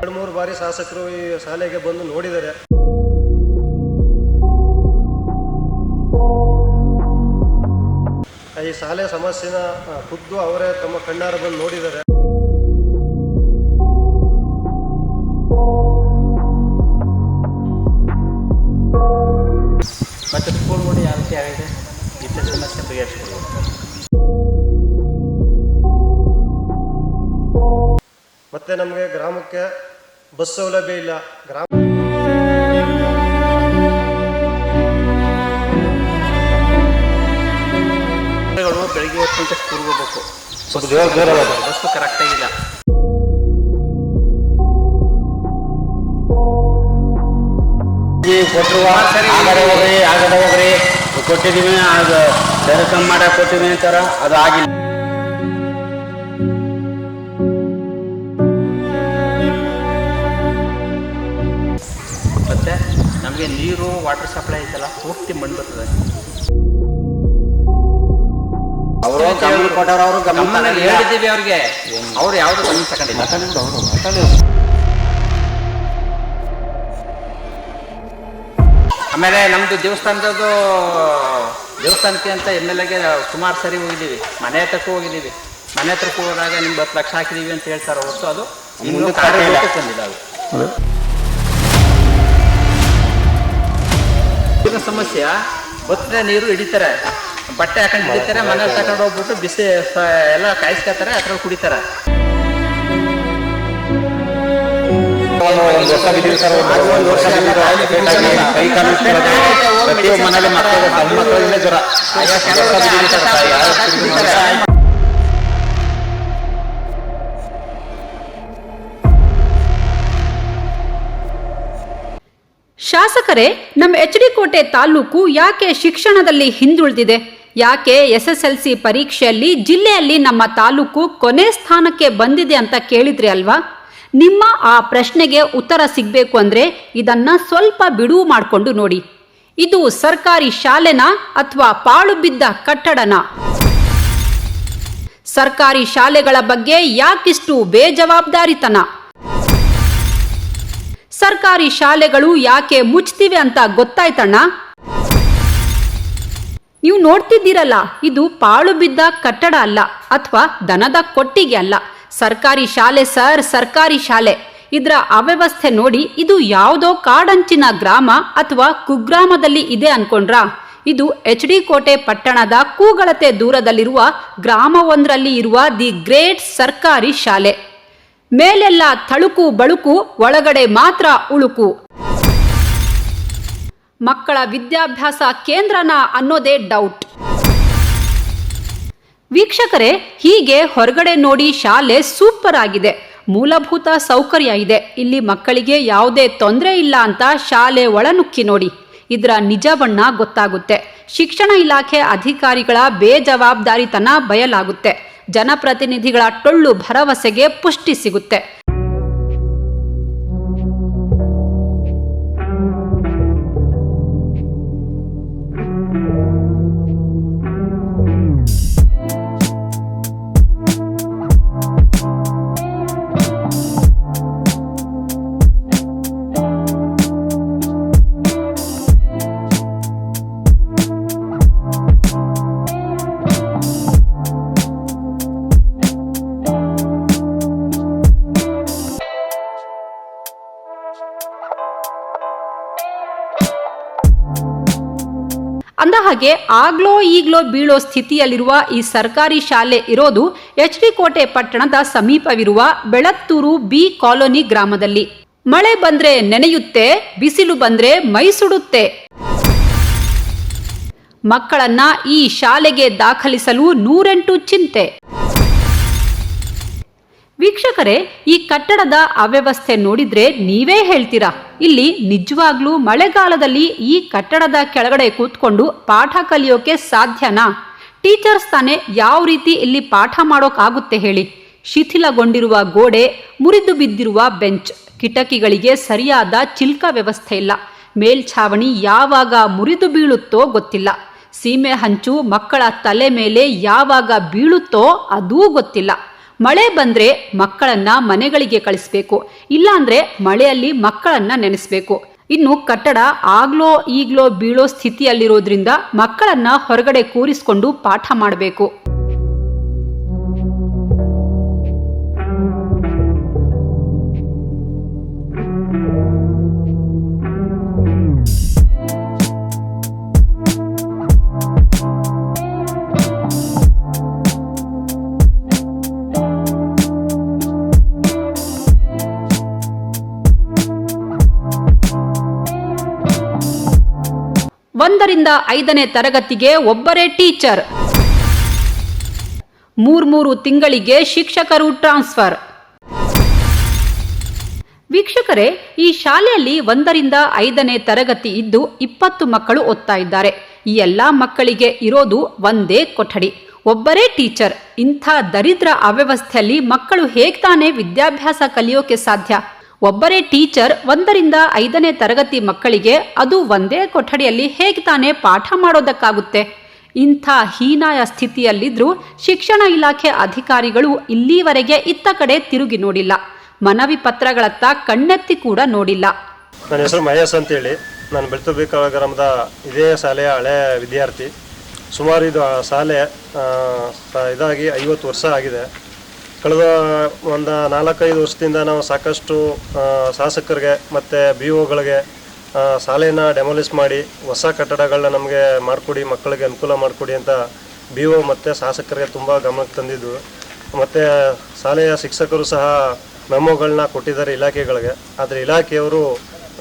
ಎರಡು ಮೂರು ಬಾರಿ ಶಾಸಕರು ಈ ಶಾಲೆಗೆ ಬಂದು ನೋಡಿದ್ದಾರೆ ಈ ಶಾಲೆ ಸಮಸ್ಯೆನ ಖುದ್ದು ಅವರೇ ತಮ್ಮ ಕಣ್ಣಾರ ಬಂದು ನೋಡಿದ್ದಾರೆ ಮತ್ತೆ ಸ್ಕೂಲ್ ಮಾಡಿ ಯಾವ ರೀತಿ ಆಗಿದೆ ಇತರ ಸಮಸ್ಯೆ ಬಗೆಹರಿಸ್ಕೊಡ್ಬೇಕು ಮತ್ತೆ ನಮಗೆ ಗ್ರಾಮಕ್ಕೆ ಬಸ್ ಸೌಲಭ್ಯ ಇಲ್ಲ ಗ್ರಾಮ ಬೆಳಿಗ್ಗೆ ಹೊತ್ತು ಸ್ಕೂಲ್ಗೆ ಹೋಗ್ಬೇಕು. ಬಸ್ಸು ಕರೆಕ್ಟಾಗಿಲ್ಲ ಕೊಟ್ಟರು ಆಗಡೆ ಹೋಗ್ರಿ ಆಗಡೆ ಹೋಗ್ರಿ. ಕೊಟ್ಟಿದ್ದೀವಿ ಅದು ಮಾಡ ಮಾಡಕ್ಕೆ ಕೊಟ್ಟಿದ್ದೀವಿ ಅಂತಾರ ಅದು ಆಗಿಲ್ಲ. ನಮಗೆ ನೀರು ವಾಟರ್ ಸಪ್ಲೈ ಐತಲ್ಲ ಪೂರ್ತಿ ಮಣ್ಣು ಬರ್ತದೆ ಅವರು ಗಮನ ಕೊಟ್ಟವ್ರು ಅವರು ಗಮನ ಗಮನ ಹೇಳಿದ್ದೀವಿ ಅವ್ರಿಗೆ. ಅವ್ರು ಯಾವುದು ಗಮನ ತಗೊಂಡಿಲ್ಲ. ಆಮೇಲೆ ನಮ್ದು ದೇವಸ್ಥಾನದ್ದು ದೇವಸ್ಥಾನಕ್ಕೆ ಅಂತ ಎಂ ಎಲ್ ಎಗೆ ಸುಮಾರು ಸರಿ ಹೋಗಿದ್ದೀವಿ. ಮನೆ ಹತ್ರಕ್ಕೂ ಹೋಗಿದ್ದೀವಿ. ಮನೆ ಹತ್ರಕ್ಕೂ ಹೋದಾಗ ನಿಮ್ಗೆ ಹತ್ತು ಲಕ್ಷ ಹಾಕಿದೀವಿ ಅಂತ ಹೇಳ್ತಾರೆ ಹೊರತು ಅದು. ಇನ್ನೂ ಕಾರ್ಯ. ಬಂದಿಲ್ಲ ಅದು. ಸಮಸ್ಯೆ ಬತ್ತನೆ ನೀರು ಹಿಡಿತಾರೆ. ಬಟ್ಟೆ ಹಾಕೊಂಡು ಹಿಡಿತಾರೆ ಮನೆ ತಗೊಂಡು ಹೋಗ್ಬಿಟ್ಟು ಬಿಸಿ ಎಲ್ಲ ಕಾಯಿಸ್ಕೊತಾರೆ ಅದ್ರಲ್ಲಿ ಕುಡಿತಾರೆ. ಒಂದು ವರ್ಷ ಬಿದ್ದೀವಿ ಸರ್ ಒಂದು ವರ್ಷ ಕೈ ಕಾಲು ಪ್ರತಿಯೊಬ್ಬ ಮನೇಲಿ ಸಣ್ಣ ಮಕ್ಕಳಿಂದ ಜ್ವರ ಶಾಸಕರೇ, ನಮ್ಮ ಎಚ್ ಡಿ ಕೋಟೆ ತಾಲೂಕು ಯಾಕೆ ಶಿಕ್ಷಣದಲ್ಲಿ ಹಿಂದುಳಿದಿದೆ? ಯಾಕೆ ಎಸ್ ಎಸ್ ಎಲ್ ಸಿ ಪರೀಕ್ಷೆಯಲ್ಲಿ ಜಿಲ್ಲೆಯಲ್ಲಿ ನಮ್ಮ ತಾಲೂಕು ಕೊನೆ ಸ್ಥಾನಕ್ಕೆ ಬಂದಿದೆ ಅಂತ ಕೇಳಿದ್ರಿ ಅಲ್ವಾ? ನಿಮ್ಮ ಆ ಪ್ರಶ್ನೆಗೆ ಉತ್ತರ ಸಿಗಬೇಕು ಅಂದ್ರೆ ಇದನ್ನ ಸ್ವಲ್ಪ ಬಿಡುವು ಮಾಡಿಕೊಂಡು ನೋಡಿ. ಇದು ಸರ್ಕಾರಿ ಶಾಲೆನಾ ಅಥವಾ ಪಾಳು ಬಿದ್ದ ಕಟ್ಟಡನ? ಸರ್ಕಾರಿ ಶಾಲೆಗಳ ಬಗ್ಗೆ ಯಾಕಿಷ್ಟು ಬೇಜವಾಬ್ದಾರಿತನ? ಸರ್ಕಾರಿ ಶಾಲೆಗಳು ಯಾಕೆ ಮುಚ್ತಿವೆ ಅಂತ ಗೊತ್ತಾಯ್ತಣ್ಣ? ನೀವು ನೋಡ್ತಿದ್ದೀರಲ್ಲ, ಇದು ಪಾಳು ಬಿದ್ದ ಕಟ್ಟಡ ಅಲ್ಲ, ಅಥವಾ ದನದ ಕೊಟ್ಟಿಗೆ ಅಲ್ಲ. ಸರ್ಕಾರಿ ಶಾಲೆ ಸರ್, ಸರ್ಕಾರಿ ಶಾಲೆ. ಇದರ ಅವ್ಯವಸ್ಥೆ ನೋಡಿ ಇದು ಯಾವುದೋ ಕಾಡಂಚಿನ ಗ್ರಾಮ ಅಥವಾ ಕುಗ್ರಾಮದಲ್ಲಿ ಇದೆ ಅನ್ಕೊಂಡ್ರಾ? ಇದು ಎಚ್ ಡಿ ಕೋಟೆ ಪಟ್ಟಣದ ಕೂಗಳತೆ ದೂರದಲ್ಲಿರುವ ಗ್ರಾಮವೊಂದರಲ್ಲಿ ಇರುವ ದಿ ಗ್ರೇಟ್ ಸರ್ಕಾರಿ ಶಾಲೆ. ಮೇಲೆಲ್ಲ ತಳುಕು ಬಳುಕು, ಒಳಗಡೆ ಮಾತ್ರ ಉಳುಕು. ಮಕ್ಕಳ ವಿದ್ಯಾಭ್ಯಾಸ ಕೇಂದ್ರನ ಅನ್ನೋದೇ ಡೌಟ್ ವೀಕ್ಷಕರೇ, ಹೀಗೆ ಹೊರಗಡೆ ನೋಡಿ ಶಾಲೆ ಸೂಪರ್ ಆಗಿದೆ. ಮೂಲಭೂತ ಸೌಕರ್ಯ ಇದೆ. ಇಲ್ಲಿ ಮಕ್ಕಳಿಗೆ ಯಾವುದೇ ತೊಂದರೆ ಇಲ್ಲ ಅಂತ ಶಾಲೆ ಒಳನುಕ್ಕಿ ನೋಡಿ. ಇದರ ನಿಜ ಗೊತ್ತಾಗುತ್ತೆ. ಶಿಕ್ಷಣ ಇಲಾಖೆ ಅಧಿಕಾರಿಗಳ ಬೇಜವಾಬ್ದಾರಿತನ ಬಯಲಾಗುತ್ತೆ. ಜನಪ್ರತಿನಿಧಿಗಳ ಟೊಳ್ಳು ಭರವಸೆಗೆ ಪುಷ್ಟಿ ಸಿಗುತ್ತೆ. ಹಾಗೆ ಆಗ್ಲೋ ಈಗ್ಲೋ ಬೀಳೋ ಸ್ಥಿತಿಯಲ್ಲಿರುವ ಈ ಸರ್ಕಾರಿ ಶಾಲೆ ಇರೋದು ಎಚ್ ಡಿ ಕೋಟೆ ಪಟ್ಟಣದ ಸಮೀಪವಿರುವ ಬೆಳತ್ತೂರು ಬಿ ಕಾಲೋನಿ ಗ್ರಾಮದಲ್ಲಿ. ಮಳೆ ಬಂದ್ರೆ ನೆನೆಯುತ್ತೆ, ಬಿಸಿಲು ಬಂದ್ರೆ ಮೈ ಸುಡುತ್ತೆ ಮಕ್ಕಳನ್ನ ಈ ಶಾಲೆಗೆ ದಾಖಲಿಸಲು ನೂರೆಂಟು ಚಿಂತೆ. ವೀಕ್ಷಕರೇ, ಈ ಕಟ್ಟಡದ ಅವ್ಯವಸ್ಥೆ ನೋಡಿದ್ರೆ ನೀವೇ ಹೇಳ್ತೀರಾ? ಇಲ್ಲಿ ನಿಜವಾಗ್ಲೂ ಮಳೆಗಾಲದಲ್ಲಿ ಈ ಕಟ್ಟಡದ ಕೆಳಗಡೆ ಕೂತ್ಕೊಂಡು ಪಾಠ ಕಲಿಯೋಕೆ ಸಾಧ್ಯನಾ? ಟೀಚರ್ಸ್ ತಾನೇ ಯಾವ ರೀತಿ ಇಲ್ಲಿ ಪಾಠ ಮಾಡೋಕ್ಕಾಗುತ್ತೆ ಹೇಳಿ. ಶಿಥಿಲಗೊಂಡಿರುವ ಗೋಡೆ, ಮುರಿದು ಬಿದ್ದಿರುವ ಬೆಂಚ್, ಕಿಟಕಿಗಳಿಗೆ ಸರಿಯಾದ ಚಿಲ್ಕ ವ್ಯವಸ್ಥೆ ಇಲ್ಲ. ಮೇಲ್ಛಾವಣಿ ಯಾವಾಗ ಮುರಿದು ಬೀಳುತ್ತೋ ಗೊತ್ತಿಲ್ಲ. ಸೀಮೆ ಹಂಚು ಮಕ್ಕಳ ತಲೆ ಮೇಲೆ ಯಾವಾಗ ಬೀಳುತ್ತೋ ಅದೂ ಗೊತ್ತಿಲ್ಲ. ಮಳೆ ಬಂದ್ರೆ ಮಕ್ಕಳನ್ನ ಮನೆಗಳಿಗೆ ಕಳಿಸ್ಬೇಕು, ಇಲ್ಲಾಂದ್ರೆ ಮಳೆಯಲ್ಲಿ ಮಕ್ಕಳನ್ನ ನೆನೆಸ್ಬೇಕು. ಇನ್ನು ಕಟ್ಟಡ ಆಗ್ಲೋ ಈಗ್ಲೋ ಬೀಳೋ ಸ್ಥಿತಿಯಲ್ಲಿರೋದ್ರಿಂದ ಮಕ್ಕಳನ್ನ ಹೊರಗಡೆ ಕೂರಿಸ್ಕೊಂಡು ಪಾಠ ಮಾಡಬೇಕು. ಒಂದರಿಂದ ಐದನೇ ತರಗತಿಗೆ ಒಬ್ಬರೇ ಟೀಚರ್. ಮೂರ್ಮೂರು ತಿಂಗಳಿಗೆ ಶಿಕ್ಷಕರು ಟ್ರಾನ್ಸ್ಫರ್. ವೀಕ್ಷಕರೇ, ಈ ಶಾಲೆಯಲ್ಲಿ ಒಂದರಿಂದ ಐದನೇ ತರಗತಿ ಇದ್ದು ಇಪ್ಪತ್ತು ಮಕ್ಕಳು ಓದ್ತಾ ಇದ್ದಾರೆ. ಈ ಎಲ್ಲಾ ಮಕ್ಕಳಿಗೆ ಇರೋದು ಒಂದೇ ಕೊಠಡಿ. ಒಬ್ಬರೇ ಟೀಚರ್. ಇಂಥ ದರಿದ್ರ ಅವ್ಯವಸ್ಥೆಯಲ್ಲಿ ಮಕ್ಕಳು ಹೇಗ್ ತಾನೇ ವಿದ್ಯಾಭ್ಯಾಸ ಕಲಿಯೋಕೆ ಸಾಧ್ಯ? ಒಬ್ಬರೇ ಟೀಚರ್ ಒಂದರಿಂದ ಐದನೇ ತರಗತಿ ಮಕ್ಕಳಿಗೆ ಅದು ಒಂದೇ ಕೊಠಡಿಯಲ್ಲಿ ಹೇಗೆ ತಾನೇ ಪಾಠ ಮಾಡೋದಕ್ಕಾಗುತ್ತೆ? ಇಂಥ ಹೀನಾಯ ಸ್ಥಿತಿಯಲ್ಲಿದ್ದರೂ ಶಿಕ್ಷಣ ಇಲಾಖೆ ಅಧಿಕಾರಿಗಳು ಇಲ್ಲಿವರೆಗೆ ಇತ್ತ ಕಡೆ ತಿರುಗಿ ನೋಡಿಲ್ಲ. ಮನವಿ ಪತ್ರಗಳತ್ತ ಕಣ್ಣೆತ್ತಿ ಕೂಡ ನೋಡಿಲ್ಲ. ನನ್ನ ಹೆಸರು ಮಹೇಶ್ ಅಂತೇಳಿ. ನಾನು ಬೆಳ್ತುಬೇಕ ಗ್ರಾಮದ ಇದೇ ಶಾಲೆಯ ಹಳೆ ವಿದ್ಯಾರ್ಥಿ. ಸುಮಾರು ಇದು ಶಾಲೆ ಇದಾಗಿ ಐವತ್ತು ವರ್ಷ ಆಗಿದೆ. ಕಳೆದ ಒಂದು ನಾಲ್ಕೈದು ವರ್ಷದಿಂದ ನಾವು ಸಾಕಷ್ಟು ಶಾಸಕರಿಗೆ ಮತ್ತು ಬಿ ಒಗಳಿಗೆ ಶಾಲೆನ ಡೆಮೊಲಿಸ್ ಮಾಡಿ, ಹೊಸ ಕಟ್ಟಡಗಳನ್ನ ನಮಗೆ ಮಾಡಿಕೊಡಿ, ಮಕ್ಕಳಿಗೆ ಅನುಕೂಲ ಮಾಡಿಕೊಡಿ ಅಂತ ಬಿ ಒ ಮತ್ತು ಶಾಸಕರಿಗೆ ತುಂಬ ಗಮನಕ್ಕೆ ತಂದಿದ್ದು. ಮತ್ತು ಶಾಲೆಯ ಶಿಕ್ಷಕರು ಸಹ ಮೆಮೊಗಳನ್ನ ಕೊಟ್ಟಿದ್ದಾರೆ ಇಲಾಖೆಗಳಿಗೆ. ಆದರೆ ಇಲಾಖೆಯವರು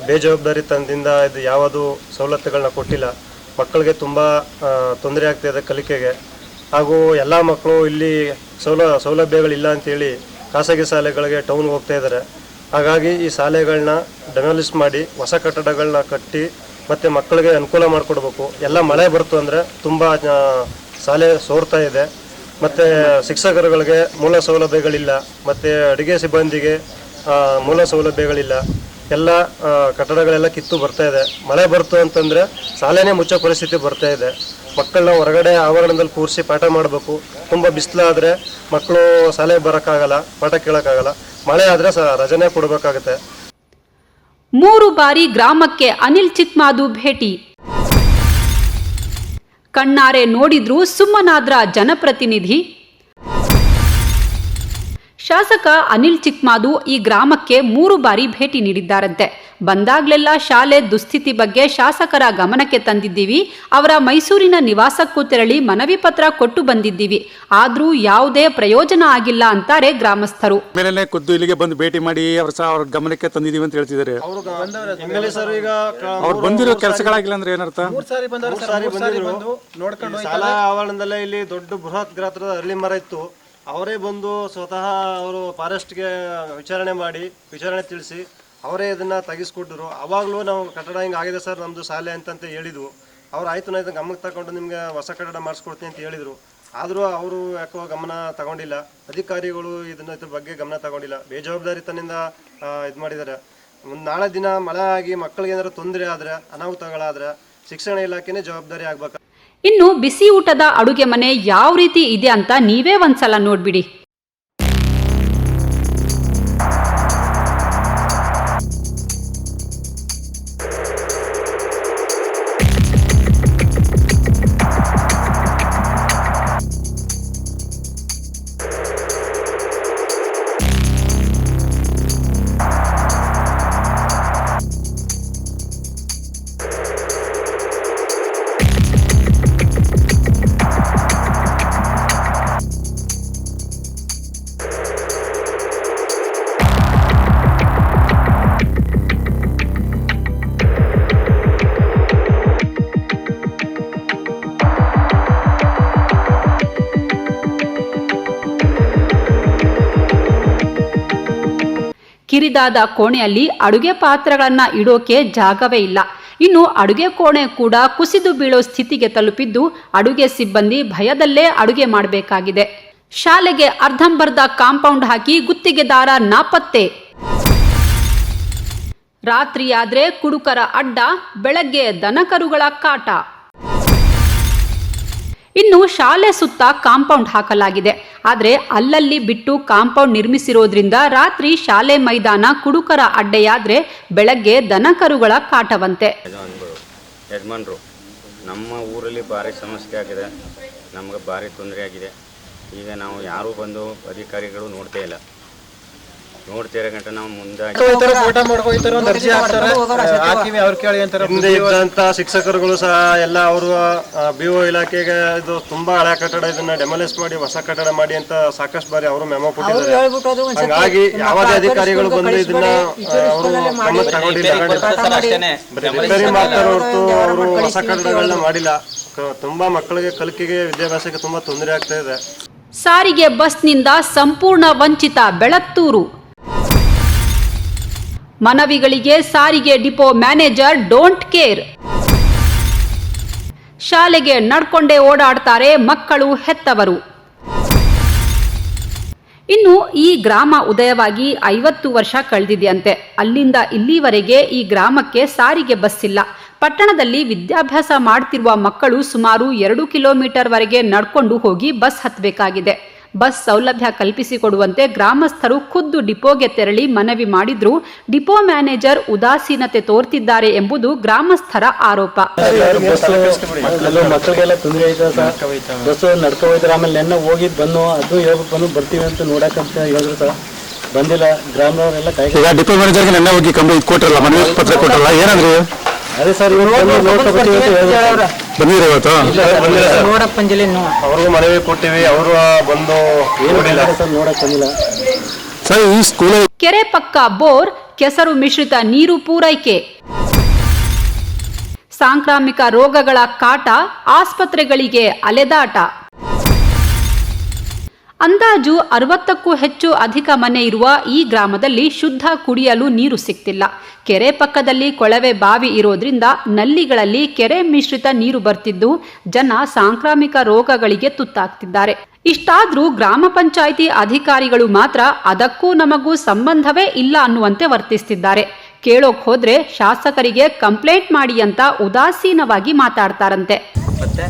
ಬೇಜವಾಬ್ದಾರಿ ತಂದಿಂದ ಇದು ಯಾವುದು ಸವಲತ್ತುಗಳನ್ನ ಕೊಟ್ಟಿಲ್ಲ. ಮಕ್ಕಳಿಗೆ ತುಂಬ ತೊಂದರೆ ಆಗ್ತಾಯಿದೆ ಕಲಿಕೆಗೆ. ಹಾಗೂ ಎಲ್ಲ ಮಕ್ಕಳು ಇಲ್ಲಿ ಸೌಲ, ಸೌಲಭ್ಯಗಳಿಲ್ಲ ಅಂತೇಳಿ ಖಾಸಗಿ ಶಾಲೆಗಳಿಗೆ ಟೌನ್ಗೆ ಹೋಗ್ತಾ ಇದ್ದಾರೆ. ಹಾಗಾಗಿ ಈ ಶಾಲೆಗಳನ್ನ ಡೆಮಾಲಿಸ್ ಮಾಡಿ ಹೊಸ ಕಟ್ಟಡಗಳನ್ನ ಕಟ್ಟಿ ಮತ್ತು ಮಕ್ಕಳಿಗೆ ಅನುಕೂಲ ಮಾಡಿಕೊಡ್ಬೇಕು. ಎಲ್ಲ ಮಳೆ ಬರ್ತು ಅಂದರೆ ತುಂಬ ಶಾಲೆ ಸೋರ್ತಾ ಇದೆ. ಮತ್ತು ಶಿಕ್ಷಕರುಗಳಿಗೆ ಮೂಲ ಸೌಲಭ್ಯಗಳಿಲ್ಲ. ಮತ್ತು ಅಡುಗೆ ಸಿಬ್ಬಂದಿಗೆ ಮೂಲ ಸೌಲಭ್ಯಗಳಿಲ್ಲ. ಎಲ್ಲ ಕಟ್ಟಡಗಳೆಲ್ಲ ಕಿತ್ತು ಬರ್ತಾ ಇದೆ. ಮಳೆ ಬರ್ತು ಅಂತಂದರೆ ಶಾಲೆನೇ ಮುಚ್ಚೋ ಪರಿಸ್ಥಿತಿ ಬರ್ತಾ ಇದೆ. ಮಕ್ಕಳನ್ನ ಹೊರಗಡೆ ಆವರಣದಲ್ಲಿ ಕೂರಿಸಿ ಪಾಠ ಮಾಡಬೇಕು. ತುಂಬ ಬಿಸಿಲಾದರೆ ಮಕ್ಕಳು ಸಲಹೆ ಬರೋಕ್ಕಾಗಲ್ಲ, ಪಾಠ ಕೇಳೋಕ್ಕಾಗಲ್ಲ. ಮಳೆ ಆದರೆ ಸ ರಜನೆ ಕೊಡಬೇಕಾಗುತ್ತೆ. ಮೂರು ಬಾರಿ ಗ್ರಾಮಕ್ಕೆ ಅನಿಲ್ ಚಿತ್ಮಾದು ಭೇಟಿ. ಕಣ್ಣಾರೆ ನೋಡಿದ್ರು ಸುಮ್ಮನಾದ್ರ ಜನಪ್ರತಿನಿಧಿ. ಶಾಸಕ ಅನಿಲ್ ಚಿಕ್ಮಾದು ಈ ಗ್ರಾಮಕ್ಕೆ ಮೂರು ಬಾರಿ ಭೇಟಿ ನೀಡಿದ್ದಾರಂತೆ. ಬಂದಾಗ್ಲೆಲ್ಲ ಶಾಲೆ ದುಸ್ಥಿತಿ ಬಗ್ಗೆ ಶಾಸಕರ ಗಮನಕ್ಕೆ ತಂದಿದ್ದೀವಿ. ಅವರ ಮೈಸೂರಿನ ನಿವಾಸಕ್ಕೂ ತೆರಳಿ ಮನವಿ ಪತ್ರ ಕೊಟ್ಟು ಬಂದಿದ್ದೀವಿ. ಆದ್ರೂ ಯಾವುದೇ ಪ್ರಯೋಜನ ಆಗಿಲ್ಲ ಅಂತಾರೆ ಗ್ರಾಮಸ್ಥರು. ಮೇಲೆನೆ ಖುದ್ದು ಇಲ್ಲಿಗೆ ಬಂದು ಭೇಟಿ ಮಾಡಿ ಅವ್ರ ಸಹ ಅವ್ರ ಗಮನಕ್ಕೆ ತಂದಿದ್ದೀವಿ ಅಂತ ಹೇಳ್ತಿದ್ದಾರೆ. ಅವ್ರು ಬಂದಿರೋ ಕೆಲಸಗಳಾಗಿಲ್ಲ ಅಂದ್ರೆ ಏನರ್ಥ? ಮೂರು ಸಾರಿ ಬಂದಿದ್ರು. ಈ ಶಾಲಾ ಆವರಣದಲ್ಲೇ ಇಲ್ಲಿ ದೊಡ್ಡ ಬೃಹತ್ ಗಾತ್ರದ ಅರಳಿ ಮರ ಇತ್ತು. ಅವರೇ ಬಂದು ಸ್ವತಃ ಅವರು ಫಾರೆಸ್ಟ್ಗೆ ವಿಚಾರಣೆ ಮಾಡಿ, ವಿಚಾರಣೆ ತಿಳಿಸಿ, ಅವರೇ ಇದನ್ನು ತೆಗಿಸ್ಕೊಟ್ರು ಅವಾಗಲೂ ನಾವು ಕಟ್ಟಡ ಹಿಂಗೆ ಆಗಿದೆ ಸರ್ ನಮ್ಮದು ಶಾಲೆ ಅಂತಂತ ಹೇಳಿದ್ವು. ಅವ್ರು ಆಯಿತು, ನಾ ಇದನ್ನ ಗಮನಕ್ಕೆ ತಗೊಂಡು ನಿಮಗೆ ಹೊಸ ಕಟ್ಟಡ ಮಾಡಿಸ್ಕೊಡ್ತೀನಿ ಅಂತ ಹೇಳಿದರು. ಆದರೂ ಅವರು ಯಾಕೋ ಗಮನ ತಗೊಂಡಿಲ್ಲ. ಅಧಿಕಾರಿಗಳು ಇದನ್ನ ಇದ್ರ ಬಗ್ಗೆ ಗಮನ ತಗೊಂಡಿಲ್ಲ. ಬೇಜವಾಬ್ದಾರಿತನದಿಂದ ಇದು ಮಾಡಿದ್ದಾರೆ ಒಂದು ನಾಳೆ ದಿನ ಮಳೆ ಆಗಿ ಮಕ್ಕಳಿಗೆ ಏನಾದ್ರು ತೊಂದರೆ ಆದರೆ, ಅನಾಹುತಗಳಾದರೆ, ಶಿಕ್ಷಣ ಇಲಾಖೆನೇ ಜವಾಬ್ದಾರಿ ಆಗ್ಬೇಕು ಇನ್ನು ಬಿಸಿ ಊಟದ ಅಡುಗೆ ಮನೆ ಯಾವ ರೀತಿ ಇದೆ ಅಂತ ನೀವೇ ಒಂದ್ಸಲ ನೋಡ್ಬಿಡಿ. ಕಿರಿದಾದ ಕೋಣೆಯಲ್ಲಿ ಅಡುಗೆ ಪಾತ್ರೆಗಳನ್ನು ಇಡೋಕೆ ಜಾಗವೇ ಇಲ್ಲ. ಇನ್ನು ಅಡುಗೆ ಕೋಣೆ ಕೂಡ ಕುಸಿದು ಬೀಳೋ ಸ್ಥಿತಿಗೆ ತಲುಪಿದ್ದು ಅಡುಗೆ ಸಿಬ್ಬಂದಿ ಭಯದಲ್ಲೇ ಅಡುಗೆ ಮಾಡಬೇಕಾಗಿದೆ. ಶಾಲೆಗೆ ಅರ್ಧಂಬರ್ಧ ಕಾಂಪೌಂಡ್ ಹಾಕಿ ಗುತ್ತಿಗೆದಾರ ನಾಪತ್ತೆ. ರಾತ್ರಿಯಾದ್ರೆ ಕುಡುಕರ ಅಡ್ಡ, ಬೆಳಗ್ಗೆ ದನಕರುಗಳ ಕಾಟ. ಇನ್ನು ಶಾಲೆ ಸುತ್ತ ಕಾಂಪೌಂಡ್ ಹಾಕಲಾಗಿದೆ. ಆದರೆ ಅಲ್ಲಲ್ಲಿ ಬಿಟ್ಟು ಕಾಂಪೌಂಡ್ ನಿರ್ಮಿಸಿರೋದ್ರಿಂದ ರಾತ್ರಿ ಶಾಲೆ ಮೈದಾನ ಕುಡುಕರ ಅಡ್ಡೆಯಾದ್ರೆ ಬೆಳಗ್ಗೆ ದನಕರುಗಳ ಕಾಟವಂತೆ. ಯಜಮಾನ್ರು, ನಮ್ಮ ಊರಲ್ಲಿ ಭಾರಿ ಸಮಸ್ಯೆ ಆಗಿದೆ. ನಮಗೆ ಭಾರಿ ತೊಂದರೆ ಆಗಿದೆ. ಈಗ ನಾವು ಯಾರೂ ಬಂದು ಅಧಿಕಾರಿಗಳು ನೋಡ್ತಾ ಇಲ್ಲ. ನೋಡ್ತಿರೋ ಗಂಟೆ ನಾವು ಮುಂದಾಗಿ ಫೋಟೋ ಮಾಡ್ಕೊಯ್ತಾರೆ ಒಂದು ಅರ್ಜಿ ಹಾಕ್ತಾರೆ. ಹಾಕಿವಿ ಅವ್ರು ಕೇಳಿ ಅಂತಾರೆ ಹಿಂದೆ ಇದ್ದಂತ ಶಿಕ್ಷಕರುಗಳು ಸಹ ಎಲ್ಲ ಅವರು ಬಿ ಒ ಇಲಾಖೆಗೆ ಇದು ತುಂಬಾ ಹಳೆ ಕಟ್ಟಡ ಇದನ್ನ ಡೆಮೊಲಿಸ್ ಮಾಡಿ ಹೊಸ ಕಟ್ಟಡ ಮಾಡಿ ಅಂತ ಸಾಕಷ್ಟು ಬಾರಿ ಅವರು ಮೆಮೋ ಕೊಟ್ಟಿದ್ದಾರೆ. ಹಾಗಾಗಿ ಯಾವುದೇ ಅಧಿಕಾರಿಗಳು ಬಂದು ಇದನ್ನ ಅವರು ರಿಪೇರಿ ಮಾಡ್ತಾರೆ ಹೊರತು ಅವರು ಹೊಸ ಕಟ್ಟಡಗಳನ್ನ ಮಾಡಿಲ್ಲ. ತುಂಬಾ ಮಕ್ಕಳಿಗೆ ಕಲಿಕೆಗೆ ವಿದ್ಯಾಭ್ಯಾಸಕ್ಕೆ ತುಂಬಾ ತೊಂದರೆ ಆಗ್ತಾ ಇದೆ. ಸಾರಿಗೆ ಬಸ್ನಿಂದ ಸಂಪೂರ್ಣ ವಂಚಿತ ಬೆಳತ್ತೂರು. ಮನವಿಗಳಿಗೆ ಸಾರಿಗೆ ಡಿಪೋ ಮ್ಯಾನೇಜರ್ ಡೋಂಟ್ ಕೇರ್. ಶಾಲೆಗೆ ನಡ್ಕೊಂಡೇ ಓಡಾಡ್ತಾರೆ ಮಕ್ಕಳು ಹೆತ್ತವರು. ಇನ್ನು ಈ ಗ್ರಾಮ ಉದಯವಾಗಿ ಐವತ್ತು ವರ್ಷ ಕಳೆದಿದೆಯಂತೆ. ಅಲ್ಲಿಂದ ಇಲ್ಲಿವರೆಗೆ ಈ ಗ್ರಾಮಕ್ಕೆ ಸಾರಿಗೆ ಬಸ್ ಇಲ್ಲ. ಪಟ್ಟಣದಲ್ಲಿ ವಿದ್ಯಾಭ್ಯಾಸ ಮಾಡ್ತಿರುವ ಮಕ್ಕಳು ಸುಮಾರು ಎರಡು ಕಿಲೋಮೀಟರ್ ವರೆಗೆ ನಡ್ಕೊಂಡು ಹೋಗಿ ಬಸ್ ಹತ್ತಬೇಕಾಗಿದೆ. ಬಸ್ ಸೌಲಭ್ಯ ಕಲ್ಪಿಸಿಕೊಡುವಂತೆ ಗ್ರಾಮಸ್ಥರು ಖುದ್ದು ಡಿಪೋಗೆ ತೆರಳಿ ಮನವಿ ಮಾಡಿದ್ರು. ಡಿಪೋ ಮ್ಯಾನೇಜರ್ ಉದಾಸೀನತೆ ತೋರ್ತಿದ್ದಾರೆ ಎಂಬುದು ಗ್ರಾಮಸ್ಥರ ಆರೋಪ. ಆಮೇಲೆ ನೆನ್ನೆ ಹೋಗಿ ಬಂದು ಅದು ಹೇಳ್ಬಿಟ್ಟು ಬಂದು ಬರ್ತೀವಿ ಅಂತ ನೋಡಕ್ಕಂತ ಹೇಳಿದ್ರು ಸರ್. ಬಂದಿಲ್ಲ ಗ್ರಾಮದವರೆಲ್ಲ ಕೈ ಈಗ ಡಿಪೋ ಮ್ಯಾನೇಜರ್ಗೆ ನೆನ್ನೆ ಹೋಗಿ ಕಂಬ ಇದು ಕೊಟ್ರಲ್ಲ ಮನವಿ ಪತ್ರ ಕೊಟ್ರಲ್ಲ ಏನಂದ್ರಿ? ಅದೇ ಸರ್ ಬಂದಿರ ಬಂದು ನೋಡ್ಕೊ ಬಂದಿರ ಇವತ್ತು ಅವ್ರಿಗೂ ಮನವಿ ಕೊಟ್ಟಿವಿ ಅವರು ಬಂದು ನೋಡಿಲ್ಲ ಸರ್ ನೋಡಕ್ ಬಂದಿಲ್ಲ. ಸರ್ ಈ ಸ್ಕೂಲ್ ಕೆರೆ ಪಕ್ಕ ಬೋರ್ ಕೆಸರು ಮಿಶ್ರಿತ ನೀರು ಪೂರೈಕೆ. ಸಾಂಕ್ರಾಮಿಕ ರೋಗಗಳ ಕಾಟ ಆಸ್ಪತ್ರೆಗಳಿಗೆ ಅಲೆದಾಟ. ಅಂದಾಜು ಅರವತ್ತಕ್ಕೂ ಹೆಚ್ಚು ಅಧಿಕ ಮನೆ ಇರುವ ಈ ಗ್ರಾಮದಲ್ಲಿ ಶುದ್ಧ ಕುಡಿಯಲು ನೀರು ಸಿಗ್ತಿಲ್ಲ ಕೆರೆ ಪಕ್ಕದಲ್ಲಿ ಕೊಳವೆ ಬಾವಿ ಇರೋದ್ರಿಂದ ನಲ್ಲಿಗಳಲ್ಲಿ ಕೆರೆ ಮಿಶ್ರಿತ ನೀರು ಬರ್ತಿದ್ದು ಜನ ಸಾಂಕ್ರಾಮಿಕ ರೋಗಗಳಿಗೆ ತುತ್ತಾಗ್ತಿದ್ದಾರೆ. ಇಷ್ಟಾದ್ರೂ ಗ್ರಾಮ ಪಂಚಾಯಿತಿ ಅಧಿಕಾರಿಗಳು ಮಾತ್ರ ಅದಕ್ಕೂ ನಮಗೂ ಸಂಬಂಧವೇ ಇಲ್ಲ ಅನ್ನುವಂತೆ ವರ್ತಿಸ್ತಿದ್ದಾರೆ. ಕೇಳೋಕ್ ಹೋದ್ರೆ ಶಾಸಕರಿಗೆ ಕಂಪ್ಲೇಂಟ್ ಮಾಡಿ ಅಂತ ಉದಾಸೀನವಾಗಿ ಮಾತಾಡ್ತಾರಂತೆ. ಮತ್ತೆ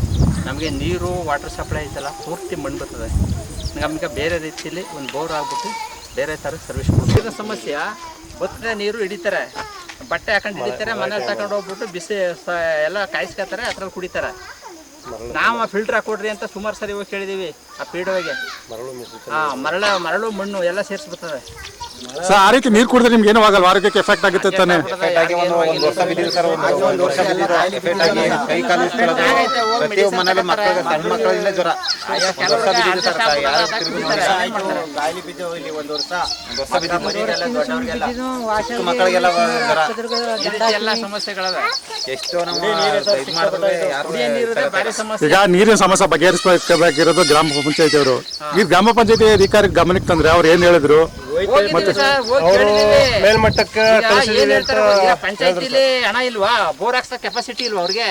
ನಮಗೆ ನೀರು ವಾಟರ್ ಸಪ್ಲೈ ಐತಲ್ಲ ಪೂರ್ತಿ ಮಣ್ಣು ಬರ್ತದೆ. ನಮಗೆ ಬೇರೆ ರೀತಿಯಲ್ಲಿ ಒಂದು ಬೋರ್ ಆಗ್ಬಿಟ್ಟು ಬೇರೆ ಥರ ಸರ್ವಿಸ್ ಕೊಡ್ತೀವಿ ಸಮಸ್ಯೆ. ಹೊತ್ತಿನ ನೀರು ಹಿಡಿತಾರೆ. ಬಟ್ಟೆ ಹಾಕೊಂಡು ಹಿಡಿತಾರೆ ಮನೇಲಿ ತಗೊಂಡು ಹೋಗ್ಬಿಟ್ಟು ಬಿಸಿ ಎಲ್ಲ ಕಾಯಿಸ್ಕೊತಾರೆ ಅದ್ರಲ್ಲಿ ಕುಡಿತಾರೆ. ನಾವು ಫಿಲ್ಟರ್ ಹಾಕೊಡ್ರಿ ಅಂತ ಸುಮಾರು ಸರಿ ಹೋಗಿ ಕೇಳಿದೀವಿ. ಆ ಪೀಡೋಗೆ ಹಾಂ ಮರಳ ಮರಳು ಮಣ್ಣು ಎಲ್ಲ ಸೇರಿಸ್ಬಿಡ್ತದೆ. ಸರ್ ಆ ರೀತಿ ನೀರು ಕುಡಿದ್ರೆ ನಿಮ್ಗೆ ಏನೂ ಆಗಲ್ಲ ಆರೋಗ್ಯಕ್ಕೆ ಎಫೆಕ್ಟ್ ಆಗುತ್ತೆ ತಾನೆ? ಒಂದು ವರ್ಷ ಬಿದ್ದಿದೆ ಸರ್ ಒಂದು ಒಂದು ವರ್ಷ ಬಿದ್ದಿದೆ. ಎಫೆಕ್ಟ್ ಆಗಿ ಕೈ ಕಾಲು ಇಸ್ಕೊಳ್ಳೋದು ಪ್ರತಿಯೊಬ್ಬ ಮನೇಲಿ ಮಕ್ಕಳಿಗೆ ಸಣ್ಣ ಮಕ್ಕಳಿಂದ ಜ್ವರ. ಒಂದು ವರ್ಷ ಬಿದ್ದಿದೆ ಸರ್ ಯಾರು ತಿರುಗಿ ನೋಡಿಲ್ಲ. ಗಾಳಿ ಇಲ್ಲಿ ಒಂದು ವರ್ಷ ಒಂದು ವರ್ಷ ಬಿದ್ದಿದೆ ಚಿಕ್ಕ ಮಕ್ಕಳಿಗೆಲ್ಲ ಜ್ವರ ಎಲ್ಲ ಸಮಸ್ಯೆಗಳವೆ. ಎಷ್ಟೋ ನಾವು ಇದು ಮಾಡಿದ್ರೆ ಯಾರು ಕುಡಿಯೋ ನೀರಿದೆ ಭಾರಿ ಸಮಸ್ಯೆ. ಈಗ ನೀರಿನ ಸಮಸ್ಯೆ ಬಗೆಹರಿಸಬೇಕಾಗಿರೋದು ಗ್ರಾಮ ಪಂಚಾಯತಿ ಅವರು ಈ ಗ್ರಾಮ ಪಂಚಾಯತಿ ಅಧಿಕಾರಿ ಗಮನಕ್ಕೆ ತಂದ್ರೆ ಅವ್ರು ಏನ್ ಹೇಳಿದ್ರು. ಮೇಲ್ಮಟ್ಟಕ್ಕೆ ಪಂಚಾಯತಿಲಿ ಹಣ ಇಲ್ವಾ? ಬೋರ್ ಹಾಕ್ಸ ಕೆಪಾಸಿಟಿ ಇಲ್ವಾ ಅವ್ರಿಗೆ?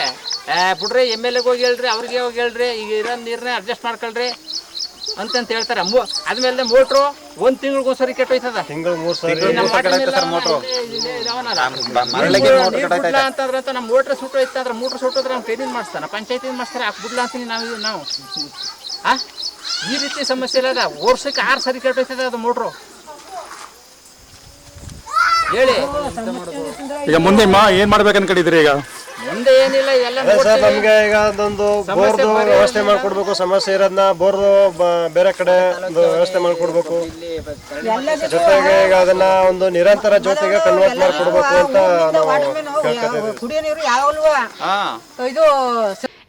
ಏ, ಬಿಡ್ರಿ ಎಂ ಎಲ್ ಎಗೆ ಹೋಗಿ ಹೇಳ್ರಿ ಅವ್ರಿಗೆ ಹೋಗಿ ಹೇಳ್ರಿ ಈಗ ಇರೋ ನೀರನ್ನ ಅಡ್ಜಸ್ಟ್ ಮಾಡ್ಕೊಳ್ರಿ ಅಂತಂತ ಹೇಳ್ತಾರೆ. ಮೂ ಅದ್ಮೇಲೆ ಮೋಟ್ರು ಒಂದ್ ತಿಂಗಳಿಗೋಸ್ಕರ ಕೆಟ್ಟೋಯ್ತದ ತಿಂಗಳು ಮೂರ್ ಸಾವಿರ ಈ ನಮ್ಮ ಮೋಟ್ರು. ನೀರು- ಮೋಟ್ರು ಅಂತಂದ್ರೆ ನಮ್ಮ ಸುಟ್ಟೋದ್ರೆ ನಾವು ಕ್ಲೀನಿಂಗ್ ಮಾಡಿಸ್ತಾನ. ಪಂಚಾಯತಿ ಮಾಡಿಸ್ತಾರೆ? ಹಾಕ್ಬಿಡ್ಲಾ ಅಂತೀನಿ ನಾವು ನಾವು. ಆ? ಈ ರೀತಿ ಸಮಸ್ಯೆ ಇಲ್ಲ ವರ್ಷಕ್ಕೆ ಆರು ಸರಿ ಕೆಟ್ಟೋಯ್ತದೆ ಅದು ಮೋಟ್ರು. ಹೇಳಿ. ಈಗ ಮುಂದೆ ಮಾ, ಏನ್ ಮಾಡ್ಬೇಕನ್ಕೊಂಡಿದ್ರಿ ಈಗ? ಮುಂದೆ ಏನಿಲ್ಲ ಎಲ್ಲ ಅದೇ ಸರ್ ನೋಡ್ತೀವಿ. ನಮ್ಗೆ ಈಗ ಅದೊಂದು ಬೋರ್ದು ವ್ಯವಸ್ಥೆ ಮಾಡ್ಕೊಡ್ಬೇಕು ಸಮಸ್ಯೆ ಇರೋದನ್ನ ಬೋರ್ದು ಬೇರೆ ಕಡೆ ಒಂದು ವ್ಯವಸ್ಥೆ ಮಾಡ್ಕೊಡ್ಬೇಕು. ಜೊತೆಗೆ ಈಗ ಅದನ್ನ ಒಂದು ನಿರಂತರ ಜೊತೆಗೆ ಕನ್ವರ್ಟ್ ಮಾಡ್ಕೊಡ್ಬೇಕು ಅಂತ ನಾವು ಕೇಳ್ಕೊತೀವಿ ಕುಡಿಯೋ ನೀರು ಯಾವಲ್ವಾ? ಹಾ. ಇದು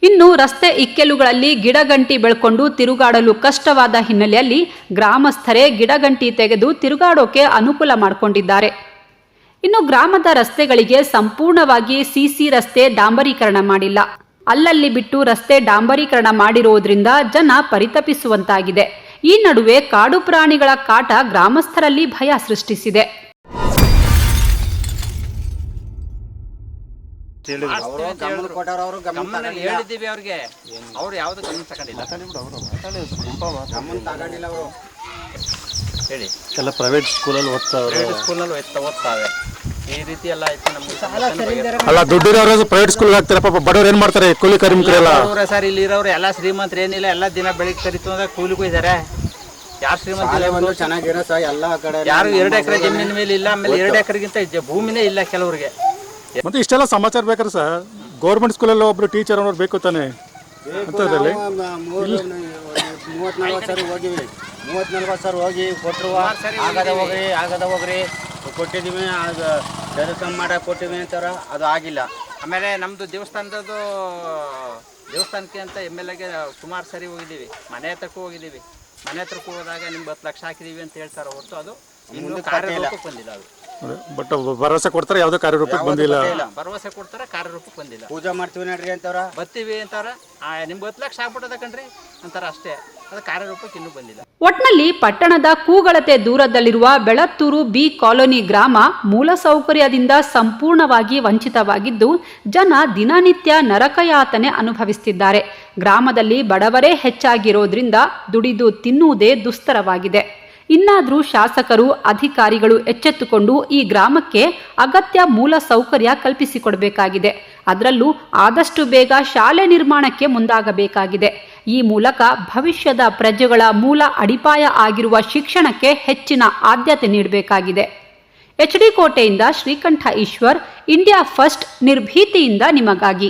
ಇನ್ನು ರಸ್ತೆ ಇಕ್ಕೆಲುಗಳಲ್ಲಿ ಗಿಡಗಂಟಿ ಬೆಳ್ಕೊಂಡು ತಿರುಗಾಡಲು ಕಷ್ಟವಾದ ಹಿನ್ನೆಲೆಯಲ್ಲಿ ಗ್ರಾಮಸ್ಥರೇ ಗಿಡಗಂಟಿ ತೆಗೆದು ತಿರುಗಾಡೋಕೆ ಅನುಕೂಲ ಮಾಡಿಕೊಂಡಿದ್ದಾರೆ. ಇನ್ನು ಗ್ರಾಮದ ರಸ್ತೆಗಳಿಗೆ ಸಂಪೂರ್ಣವಾಗಿ ಸಿಸಿ ರಸ್ತೆ ಡಾಂಬರೀಕರಣ ಮಾಡಿಲ್ಲ. ಅಲ್ಲಲ್ಲಿ ಬಿಟ್ಟು ರಸ್ತೆ ಡಾಂಬರೀಕರಣ ಮಾಡಿರುವುದರಿಂದ ಜನ ಪರಿತಪಿಸುವಂತಾಗಿದೆ. ಈ ನಡುವೆ ಕಾಡು ಪ್ರಾಣಿಗಳ ಕಾಟ ಗ್ರಾಮಸ್ಥರಲ್ಲಿ ಭಯ ಸೃಷ್ಟಿಸಿದೆ. ಗಮನ ಹೇಳಿದ್ದೀವಿ ಅವ್ರಿಗೆ. ಅವ್ರು ಯಾವ್ದು ಗಮನ ತಗೊಂಡಿಲ್ಲ. ಹೇಳಿ. ಎಲ್ಲ ಪ್ರೈವೇಟ್ ಸ್ಕೂಲಲ್ಲಿ ಓದ್ತಾವೆ ಪ್ರೈವೇಟ್ ಸ್ಕೂಲ್ನಲ್ಲಿ ಓದ್ತಾ ಓದ್ತಾವೆ ಈ ರೀತಿ ಎಲ್ಲ ಆಯ್ತು ಅಲ್ಲ ದುಡ್ಡಿರೋರು ಪ್ರೈವೇಟ್ ಸ್ಕೂಲ್ಗೆ ಹಾಕ್ತಾರೆ ಪಾಪ ಬಡವ್ರು ಏನ್ ಮಾಡ್ತಾರೆ ಕೂಲಿ ಕಾರ್ಮಿಕರೆಲ್ಲ? ಸರ್ ಇಲ್ಲಿ ಇರೋರು ಎಲ್ಲ ಶ್ರೀಮಂತರು ಏನಿಲ್ಲ ಎಲ್ಲ ದಿನ ಬೆಳಿಗ್ಗೆ ಕರಿತು ಅಂದ್ರೆ ಕೂಲಿಗೂ ಇದಾರೆ. ಯಾರು ಶ್ರೀಮಂತ ಚೆನ್ನಾಗಿರೋ ಸಹ ಎಲ್ಲ ಕಡೆ ಯಾರು ಎರಡು ಎಕರೆ ಜಮೀನು ಮೇಲೆ ಇಲ್ಲ ಆಮೇಲೆ ಎರಡು ಎಕರೆಗಿಂತ ಭೂಮಿನೇ ಇಲ್ಲ ಕೆಲವರಿಗೆ. ಮತ್ತೆ ಇಷ್ಟೆಲ್ಲ ಸಮಾಚಾರ ಬೇಕಾದ್ರೆ ಸರ್ ಗೌರ್ಮೆಂಟ್ ಸ್ಕೂಲಲ್ಲಿ ಒಬ್ರು ಟೀಚರ್ ಅವ್ರು ಬೇಕು ತಾನೆ? ಅಂತದ್ರಲ್ಲಿ? ಮೂವತ್ ನಲ್ವತ್ತು ಸರಿ ಹೋಗಿವಿ. ಮೂವತ್ ನಲ್ವತ್ತು ಸರ್ ಹೋಗಿ ಕೊಟ್ಟರು ಆಗದ ಹೋಗ್ರಿ ಆಗದ ಹೋಗ್ರಿ. ಕೊಟ್ಟಿದ್ದೀವಿ ಅದು ಡೆವಲಪ್ಮೆಂಟ್ ಮಾಡಕ್ಕೆ ಕೊಟ್ಟಿವಿ ಅಂತಾರ ಅದು ಆಗಿಲ್ಲ. ಆಮೇಲೆ ನಮ್ದು ದೇವಸ್ಥಾನದ್ದು ದೇವಸ್ಥಾನಕ್ಕೆ ಅಂತ ಎಂ ಎಲ್ ಎಗೆ ಸುಮಾರು ಸರಿ ಹೋಗಿದ್ದೀವಿ. ಮನೆ ಹತ್ರಕ್ಕೂ ಹೋಗಿದ್ದೀವಿ. ಮನೆ ಹತ್ರಕ್ಕೂ ಹೋದಾಗ ನಿಮ್ಗೆ ಹತ್ತು ಲಕ್ಷ ಹಾಕಿದ್ದೀವಿ ಅಂತ ಹೇಳ್ತಾರೆ ಹೊರತು ಅದು ಇನ್ನೂ ಕಾರ್ಯಕ್ಕೆ ಬಂದಿಲ್ಲ ಅದು. ಬಟ್ ಭರವಸೆ ಕೊಡ್ತಾರೆ ಯಾವುದೇ ಕಾರ್ಯರೂಪಕ್ಕೆ ಬಂದಿಲ್ಲ. ಭರವಸೆ ಕೊಡ್ತಾರೆ ಕಾರ್ಯರೂಪಕ್ಕೆ ಬಂದಿಲ್ಲ. ಪೂಜೆ ಮಾಡ್ತೀವಿ ನೋಡ್ರಿ ಅಂತವ್ರ? ಬತ್ತೀವಿ ಅಂತಾರ. ಆ, ನಿಮ್ಗೆ ಹತ್ತು ಲಕ್ಷ ಆಗ್ಬಿಟ್ಟದ ಕಣ್ರಿ? ಅಂತಾರ ಅಷ್ಟೇ. ಅದು ಕಾರ್ಯರೂಪಕ್ಕೆ ಇನ್ನೂ ಬಂದಿಲ್ಲ. ಒಟ್ನಲ್ಲಿ ಪಟ್ಟಣದ ಕೂಗಳತೆ ದೂರದಲ್ಲಿರುವ ಬೆಳತ್ತೂರು ಬಿ ಕಾಲೋನಿ ಗ್ರಾಮ ಮೂಲಸೌಕರ್ಯದಿಂದ ಸಂಪೂರ್ಣವಾಗಿ ವಂಚಿತವಾಗಿದ್ದು ಜನ ದಿನನಿತ್ಯ ನರಕಯಾತನೆ ಅನುಭವಿಸುತ್ತಿದ್ದಾರೆ ಗ್ರಾಮದಲ್ಲಿ ಬಡವರೇ ಹೆಚ್ಚಾಗಿರೋದ್ರಿಂದ ದುಡಿದು ತಿನ್ನುವುದೇ ದುಸ್ತರವಾಗಿದೆ. ಇನ್ನಾದರೂ ಶಾಸಕರು, ಅಧಿಕಾರಿಗಳು ಎಚ್ಚೆತ್ತುಕೊಂಡು ಈ ಗ್ರಾಮಕ್ಕೆ ಅಗತ್ಯ ಮೂಲ ಸೌಕರ್ಯ ಕಲ್ಪಿಸಿಕೊಡಬೇಕಾಗಿದೆ. ಅದರಲ್ಲೂ ಆದಷ್ಟು ಬೇಗ ಶಾಲೆ ನಿರ್ಮಾಣಕ್ಕೆ ಮುಂದಾಗಬೇಕಾಗಿದೆ. ಈ ಮೂಲಕ ಭವಿಷ್ಯದ ಪ್ರಜೆಗಳ ಮೂಲ ಅಡಿಪಾಯ ಆಗಿರುವ ಶಿಕ್ಷಣಕ್ಕೆ ಹೆಚ್ಚಿನ ಆದ್ಯತೆ ನೀಡಬೇಕಾಗಿದೆ. ಎಚ್ ಡಿ ಕೋಟೆಯಿಂದ ಶ್ರೀಕಂಠ ಈಶ್ವರ್, ಇಂಡಿಯಾ ಫಸ್ಟ್ ನಿರ್ಭೀತಿಯಿಂದ ನಿಮಗಾಗಿ.